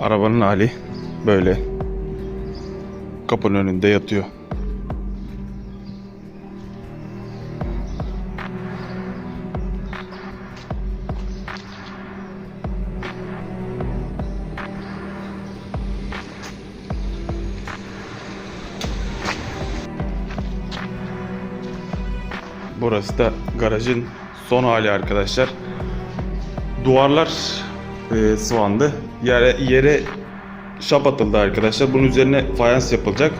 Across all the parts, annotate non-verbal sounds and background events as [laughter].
Arabanın hali böyle. Kapının önünde yatıyor. Burası da garajın son hali arkadaşlar. Duvarlar e, sıvandı. Yere, yere şap atıldı arkadaşlar. Bunun üzerine fayans yapılacak.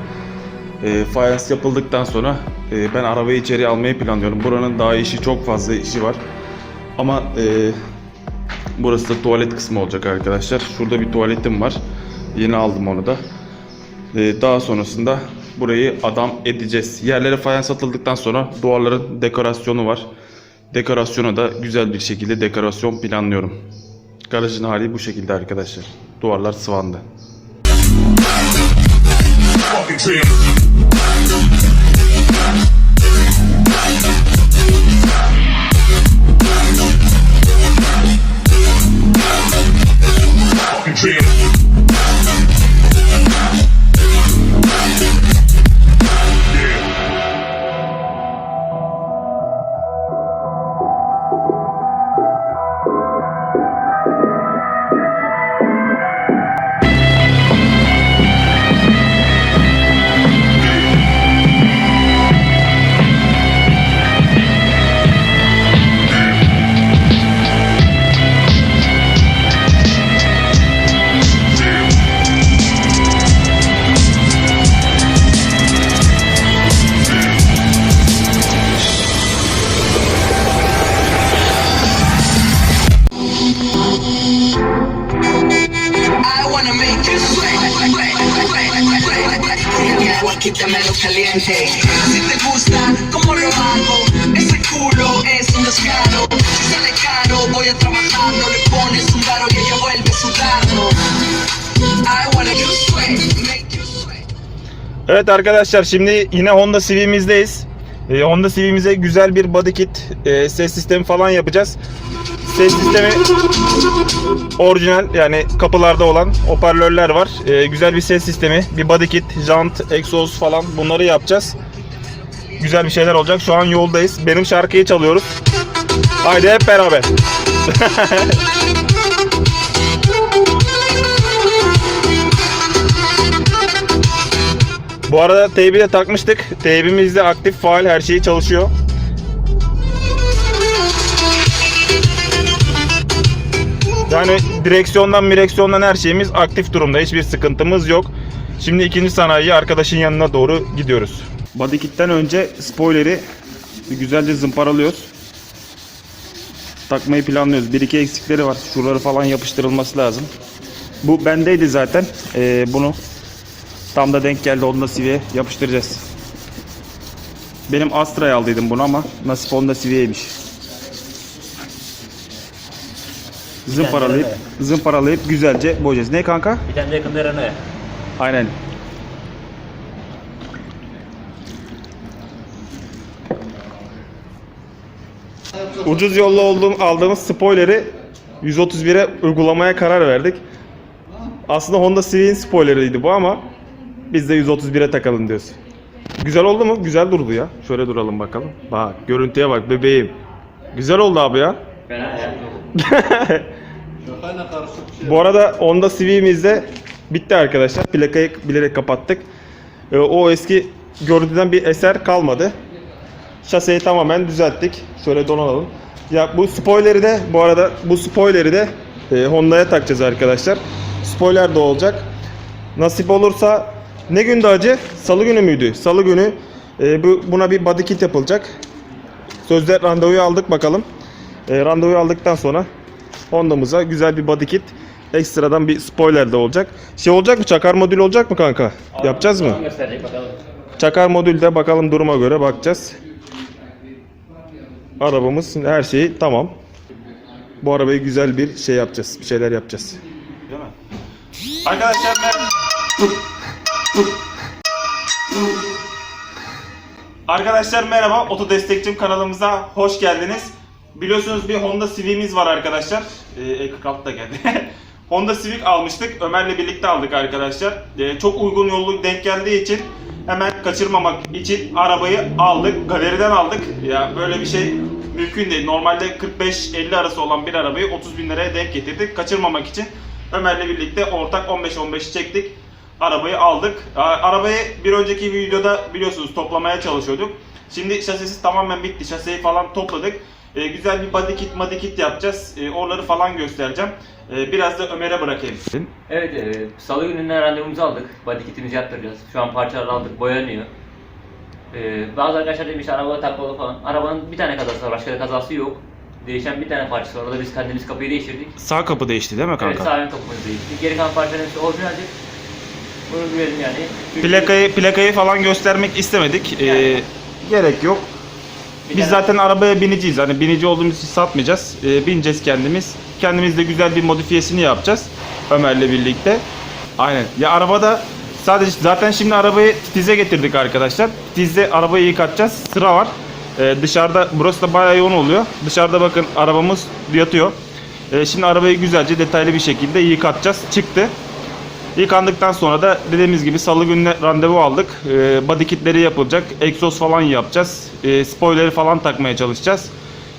E, fayans yapıldıktan sonra e, ben arabayı içeri almayı planlıyorum. Buranın daha işi çok fazla işi var. Ama e, burası da tuvalet kısmı olacak arkadaşlar. Şurada bir tuvaletim var. Yeni aldım onu da. E, daha sonrasında burayı adam edeceğiz. Yerlere fayans atıldıktan sonra duvarların dekorasyonu var. Dekorasyona da güzel bir şekilde dekorasyon planlıyorum. Garajın hali bu şekilde arkadaşlar. Duvarlar sıvandı. fucking wanna make you sweat. Mi agua quítamelo caliente. Si te gusta, como hago? Ese culo es un descaro. Si sale caro, voy a trabajar. No le pones un garo y ella vuelve sudando. I wanna you sweat. Make you sweat. Evet arkadaşlar şimdi yine Honda Civic'imizdeyiz. Ee, Honda Civic'imize güzel bir body kit, e, ses sistemi falan yapacağız. Ses sistemi orijinal yani kapılarda olan hoparlörler var. Ee, güzel bir ses sistemi, bir body kit, jant, egzoz falan bunları yapacağız. Güzel bir şeyler olacak. Şu an yoldayız. Benim şarkıyı çalıyoruz. Haydi hep beraber. [laughs] Bu arada teybi de takmıştık. Teybimiz de aktif, faal, her şeyi çalışıyor. Yani direksiyondan direksiyondan her şeyimiz aktif durumda. Hiçbir sıkıntımız yok. Şimdi ikinci sanayi arkadaşın yanına doğru gidiyoruz. Body kit'ten önce spoiler'i güzelce zımparalıyoruz. Takmayı planlıyoruz. Bir iki eksikleri var. Şuraları falan yapıştırılması lazım. Bu bendeydi zaten. Ee, bunu Tam da denk geldi Honda Civic'e yapıştıracağız. Benim Astra'ya aldıydım bunu ama nasip Honda Civic'eymiş. Zımparalayıp, zımparalayıp güzelce boyayacağız. Ne kanka? Bir tane de yakında Renault. Aynen. Ucuz yolla olduğum, aldığımız spoiler'i 131'e uygulamaya karar verdik. Aslında Honda Civic'in spoileriydi bu ama biz de 131'e takalım diyoruz. Güzel oldu mu? Güzel durdu ya. Şöyle duralım bakalım. Bak görüntüye bak bebeğim. Güzel oldu abi ya. Fena [laughs] ya. Bu arada Honda Civic'imiz de bitti arkadaşlar. Plakayı bilerek kapattık. Ee, o eski görüntüden bir eser kalmadı. Şaseyi tamamen düzelttik. Şöyle donalım. Ya bu spoiler'i de bu arada bu spoiler'i de e, Honda'ya takacağız arkadaşlar. Spoiler de olacak. Nasip olursa ne gündü acı? Salı günü müydü? Salı günü e, bu buna bir body kit yapılacak. Sözde randevuyu aldık bakalım. E, randevuyu aldıktan sonra Honda'mıza güzel bir body kit. Ekstradan bir spoiler de olacak. Şey olacak mı? Çakar modül olacak mı kanka? Yapacağız mı? Gösterecek bakalım. Çakar modülde bakalım duruma göre bakacağız. Arabamız her şeyi tamam. Bu arabayı güzel bir şey yapacağız. Bir şeyler yapacağız. Değil mi? Arkadaşlar ben... Arkadaşlar merhaba. Oto Destekçim kanalımıza hoş geldiniz. Biliyorsunuz bir Honda Civic'imiz var arkadaşlar. Ee, E46 da geldi. [laughs] Honda Civic almıştık. Ömer'le birlikte aldık arkadaşlar. Ee, çok uygun yollu denk geldiği için hemen kaçırmamak için arabayı aldık. Galeriden aldık. Ya böyle bir şey mümkün değil. Normalde 45-50 arası olan bir arabayı 30 bin liraya denk getirdik. Kaçırmamak için Ömer'le birlikte ortak 15-15 çektik. Arabayı aldık. Arabayı bir önceki videoda biliyorsunuz toplamaya çalışıyorduk. Şimdi şasisi tamamen bitti. Şaseyi falan topladık. Ee, güzel bir body kit, body kit yapacağız. Ee, oraları falan göstereceğim. Ee, biraz da Ömer'e bırakayım. Evet, e, salı gününden randevumuzu aldık. Body kitimizi yaptıracağız. Şu an parçalar aldık, boyanıyor. E, bazı arkadaşlar demiş araba takmalı falan. Arabanın bir tane kazası var, başka da kazası yok. Değişen bir tane parçası var. Orada biz kendimiz kapıyı değiştirdik. Sağ kapı değişti değil mi Evet, sağ ön kapımızı değiştirdik. Geri kalan parçaların hepsi orijinaldi. Bunu güvelim yani. Çünkü Plakayı plakayı falan göstermek istemedik. Ee, Yani. gerek yok. bir Biz tane- zaten arabaya bineceğiz. Hani binici olduğumuz için satmayacağız. Ee, bineceğiz kendimiz. Kendimiz de güzel bir modifiyesini yapacağız. Ömer'le birlikte. Aynen. Ya arabada sadece zaten şimdi arabayı titize getirdik arkadaşlar. Titizde arabayı yıkatacağız. Sıra var. Ee, dışarıda burası da bayağı yoğun oluyor. Dışarıda bakın arabamız yatıyor. Ee, şimdi arabayı güzelce detaylı bir şekilde yıkatacağız. Çıktı. Yıkandıktan sonra da dediğimiz gibi salı gününe randevu aldık. Ee, body kitleri yapılacak. Egzoz falan yapacağız. Ee, spoiler'i falan takmaya çalışacağız.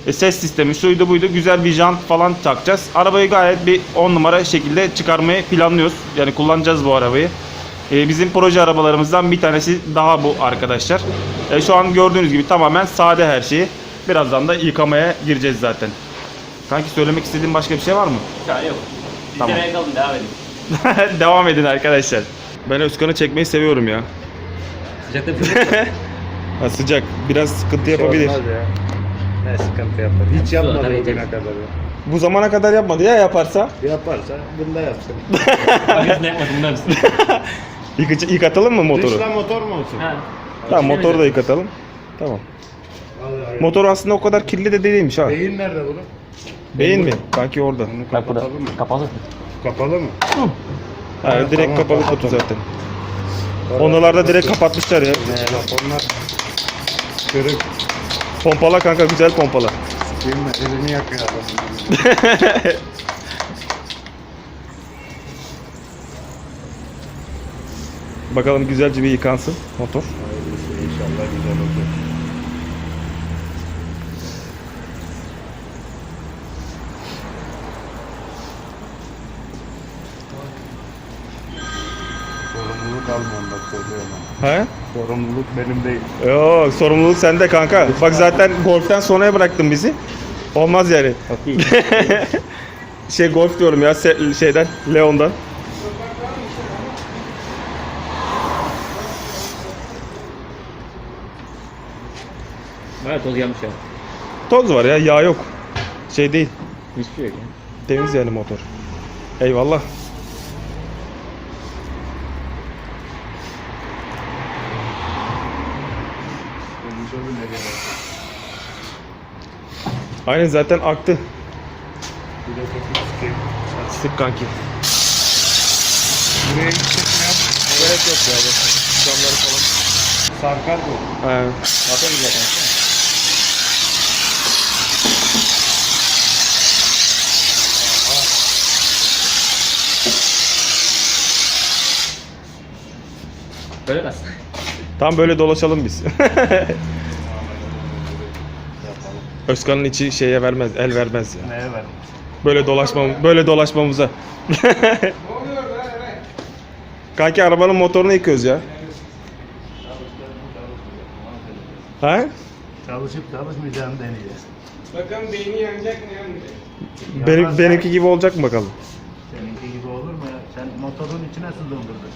Ee, ses sistemi şuydu buydu. Güzel bir jant falan takacağız. Arabayı gayet bir 10 numara şekilde çıkarmayı planlıyoruz. Yani kullanacağız bu arabayı. Bizim proje arabalarımızdan bir tanesi daha bu arkadaşlar. Şu an gördüğünüz gibi tamamen sade her şeyi. Birazdan da yıkamaya gireceğiz zaten. Kanki söylemek istediğin başka bir şey var mı? Çare yok. Biz Tamam. kalın, devam edin. [laughs] Devam edin arkadaşlar. Ben Özkan'ı çekmeyi seviyorum ya. Sıcakta bir şey. [laughs] Ha, sıcak. Biraz sıkıntı yapabilir. Olmaz ya. Ne sıkıntı yapar. Hiç yapmadı tabii bugüne kadar. ya. Bu zamana kadar yapmadı ya yaparsa. Yaparsa bunda yapsın. [laughs] Bakın ne yapmadın bunlar mısın? Yıkıcı, yıkatalım mı motoru? Dışla motor mu olsun? Ha. Tamam İçine motoru da yıkatalım. Tamam. Vallahi. Motor aslında o kadar kirli de değilmiş ha. Beyin nerede bunun? Beyin mi? Kanki orada. Bunu Bak burada. kapatalım mı? Kapalı. Kapalı mı? Ha, Evet, direkt tamam, kapalı kapat kutu zaten. Onlarda direkt kapatmışlar ya. Ne Japonlar kırık. Pompala kanka güzel pompala. Değil mi? Elini yakıyor. [laughs] Bakalım güzelce bir yıkansın motor. Hayırlısı inşallah güzel olacak. Sorumluluk almıyorum bak söylüyorum ama. He? Sorumluluk benim değil. Yok sorumluluk sende kanka. Bak zaten golften sonraya bıraktın bizi. Olmaz yani. [laughs] şey golf diyorum ya se- şeyden Leon'dan. Bayağı toz yanmış ya. Toz var ya yağ yok. Şey değil. Hiçbir şey yok ya. Temiz yani motor. Eyvallah. Aynen zaten aktı. Sık kanki. Buraya yüksek mi? Gerek yok ya. Camları falan. Sarkar bu. He. Atarız zaten. Böyle kalsın. Tam böyle dolaşalım biz. [laughs] Özkan'ın içi şeye vermez, el vermez ya. Neye ver? Böyle dolaşmam, böyle dolaşmamıza. Kanki arabanın motorunu yıkıyoruz ya. Ha? Çalışıp çalışmayacağını deneyeceğiz. Bakalım beyni yanacak mı yanmayacak? Benim, benimki gibi olacak mı bakalım? Seninki gibi olur mu ya? Sen motorun içine su doldurdun.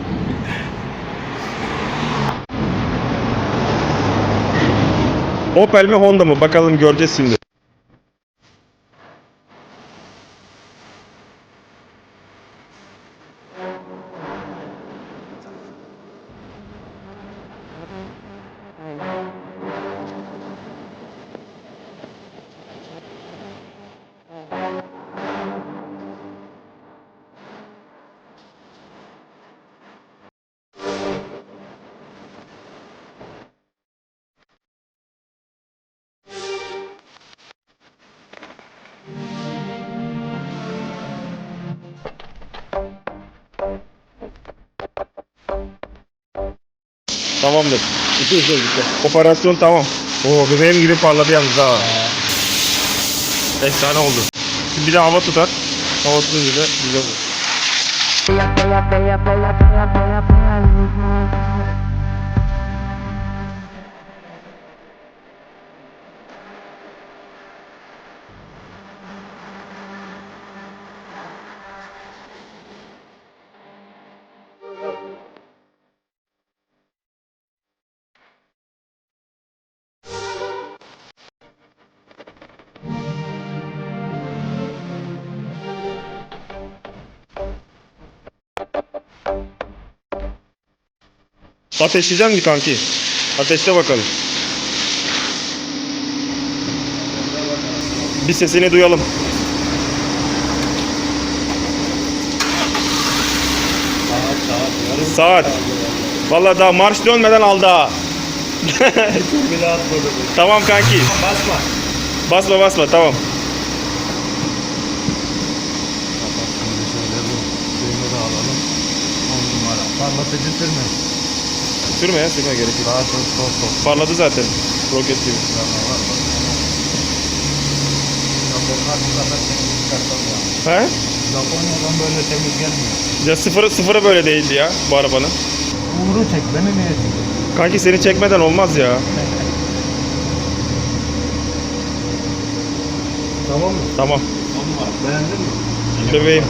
[laughs] Opel mi Honda mı? Bakalım göreceğiz şimdi. Tamamdır. İki üç gitti. Operasyon tamam. Oo bebeğim gibi parladı yalnız ha. Efsane oldu. Şimdi bir de hava tutar. Hava tutunca da güzel olur. Ateşleyecek mi kanki? Ateşle bakalım. Bir sesini duyalım. Saat. Vallahi daha marş dönmeden aldı ha. [laughs] tamam kanki. Basma. Basma basma tamam. Şimdi şöyle bu suyunu da alalım. 10 numara. Parlatıcı sürme. Sürme ya sürme gerek yok. Daha çok top top. Parladı zaten. Roket gibi. He? Japonya'dan böyle temiz gelmiyor. Ya sıfırı sıfırı böyle değildi ya bu arabanın. Uğur'u çek beni niye çekiyorsun? Kanki seni çekmeden olmaz ya. [laughs] Tamam mı? Tamam. Beğendin mi? Bebeğim.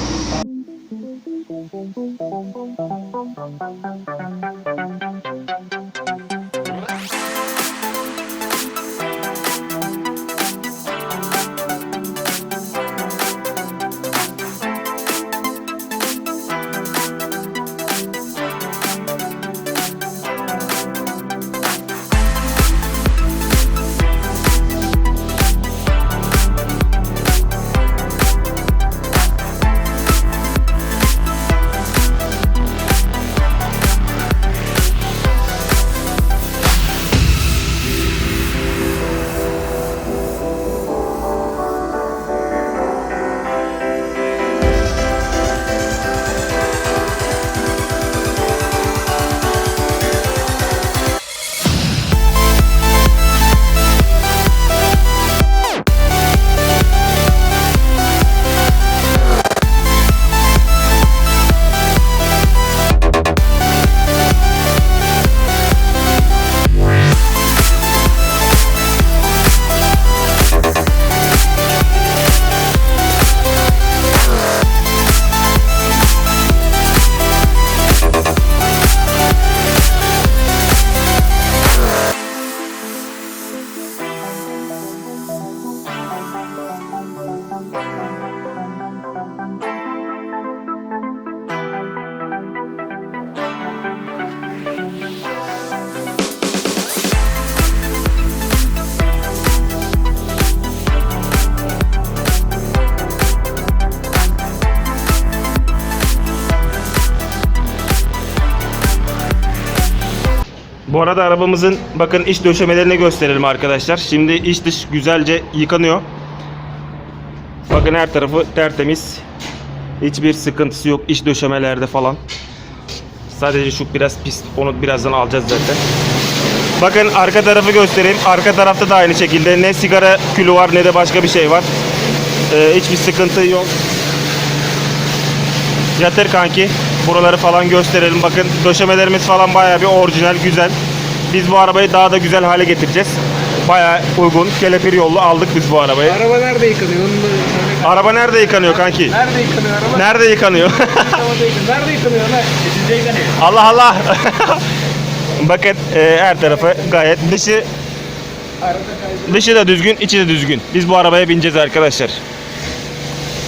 Bu arada arabamızın bakın iç döşemelerini gösterelim arkadaşlar. Şimdi iç dış güzelce yıkanıyor. Bakın her tarafı tertemiz. Hiçbir sıkıntısı yok iç döşemelerde falan. Sadece şu biraz pis. Onu birazdan alacağız zaten. Bakın arka tarafı göstereyim. Arka tarafta da aynı şekilde ne sigara külü var ne de başka bir şey var. Ee, hiçbir sıkıntı yok. Yatır kanki. Buraları falan gösterelim. Bakın döşemelerimiz falan bayağı bir orijinal, güzel. Biz bu arabayı daha da güzel hale getireceğiz. Bayağı uygun. Kelepir yollu aldık biz bu arabayı. Araba nerede yıkanıyor? Onu da söyle. Araba nerede yıkanıyor kanki? Nerede yıkanıyor araba? Nerede yıkanıyor? Arabada yıkanıyor. Nerede yıkanıyor yıkanıyor. Allah Allah. [laughs] Bakın e, her tarafı gayet dışı dışı da düzgün, içi de düzgün. Biz bu arabaya bineceğiz arkadaşlar.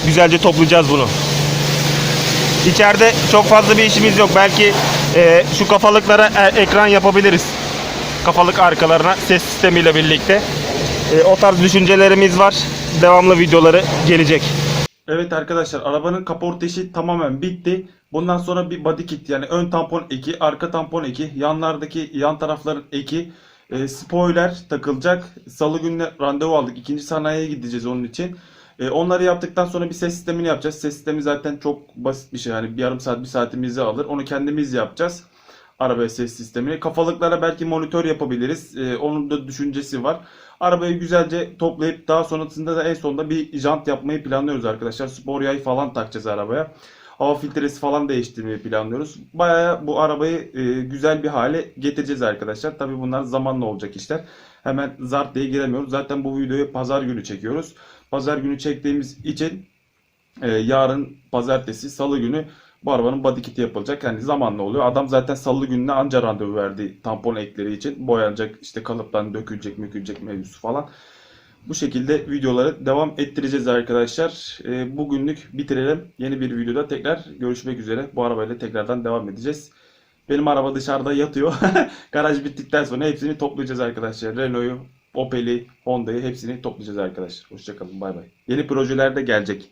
Güzelce toplayacağız bunu. İçeride çok fazla bir işimiz yok. Belki e, şu kafalıklara e, ekran yapabiliriz. Kafalık arkalarına ses sistemiyle birlikte. E, o tarz düşüncelerimiz var. Devamlı videoları gelecek. Evet arkadaşlar arabanın kaporta işi tamamen bitti. Bundan sonra bir body kit yani ön tampon eki, arka tampon eki, yanlardaki yan tarafların eki, e, spoiler takılacak. Salı gününe randevu aldık. İkinci sanayiye gideceğiz onun için. E, onları yaptıktan sonra bir ses sistemini yapacağız. Ses sistemi zaten çok basit bir şey. Yani bir yarım saat bir saatimizi alır. Onu kendimiz yapacağız. arabaya ses sistemini. Kafalıklara belki monitör yapabiliriz. Ee, onun da düşüncesi var. Arabayı güzelce toplayıp daha sonrasında da en sonunda bir jant yapmayı planlıyoruz arkadaşlar. Spor yay falan takacağız arabaya. Hava filtresi falan değiştirmeyi planlıyoruz. Bayağı bu arabayı e, güzel bir hale getireceğiz arkadaşlar. Tabii bunlar zamanla olacak işler. Hemen zart diye giremiyoruz. Zaten bu videoyu pazar günü çekiyoruz. Pazar günü çektiğimiz için e, yarın pazartesi, salı günü bu arabanın body kiti yapılacak. Yani zamanla oluyor. Adam zaten salı gününe anca randevu verdi tampon ekleri için. Boyanacak, işte kalıptan dökülecek, mükülecek mevzusu falan. Bu şekilde videoları devam ettireceğiz arkadaşlar. E, bugünlük bitirelim. Yeni bir videoda tekrar görüşmek üzere. Bu arabayla tekrardan devam edeceğiz. Benim araba dışarıda yatıyor. [laughs] Garaj bittikten sonra hepsini toplayacağız arkadaşlar. Renault'u, Opel'i, Honda'yı hepsini toplayacağız arkadaşlar. Hoşçakalın bay bay. Yeni projeler de gelecek.